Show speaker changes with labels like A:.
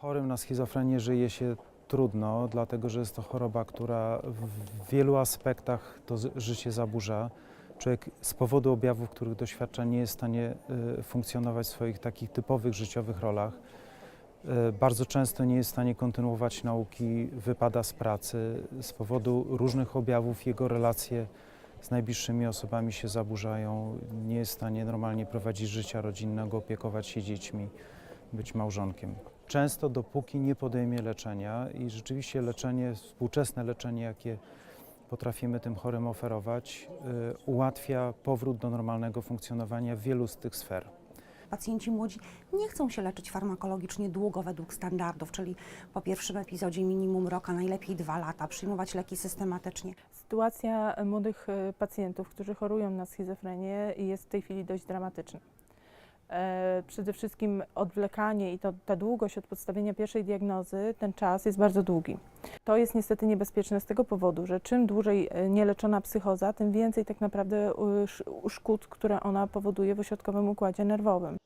A: Chorym na schizofrenię żyje się trudno, dlatego że jest to choroba, która w wielu aspektach to życie zaburza. Człowiek z powodu objawów, których doświadcza, nie jest w stanie y, funkcjonować w swoich takich typowych życiowych rolach. Y, Bardzo często nie jest w stanie kontynuować nauki, wypada z pracy. Z powodu różnych objawów jego relacje z najbliższymi osobami się zaburzają. Nie jest w stanie normalnie prowadzić życia rodzinnego, opiekować się dziećmi, być małżonkiem. Często dopóki nie podejmie leczenia i rzeczywiście leczenie, współczesne leczenie, jakie potrafimy tym chorym oferować, y, ułatwia powrót do normalnego funkcjonowania w wielu z tych sfer.
B: Pacjenci młodzi nie chcą się leczyć farmakologicznie długo według standardów, czyli po pierwszym epizodzie minimum rok, a najlepiej dwa lata, przyjmować leki systematycznie.
C: Sytuacja młodych e, pacjentów, którzy chorują na schizofrenię jest w tej chwili dość dramatyczna. E, Przede wszystkim odwlekanie i to, ta długość od podstawienia pierwszej diagnozy, ten czas jest bardzo długi. To jest niestety niebezpieczne z tego powodu, że czym dłużej e, nieleczona psychoza, tym więcej tak naprawdę e, sz- szkód, które ona powoduje w ośrodkowym układzie nerwowym.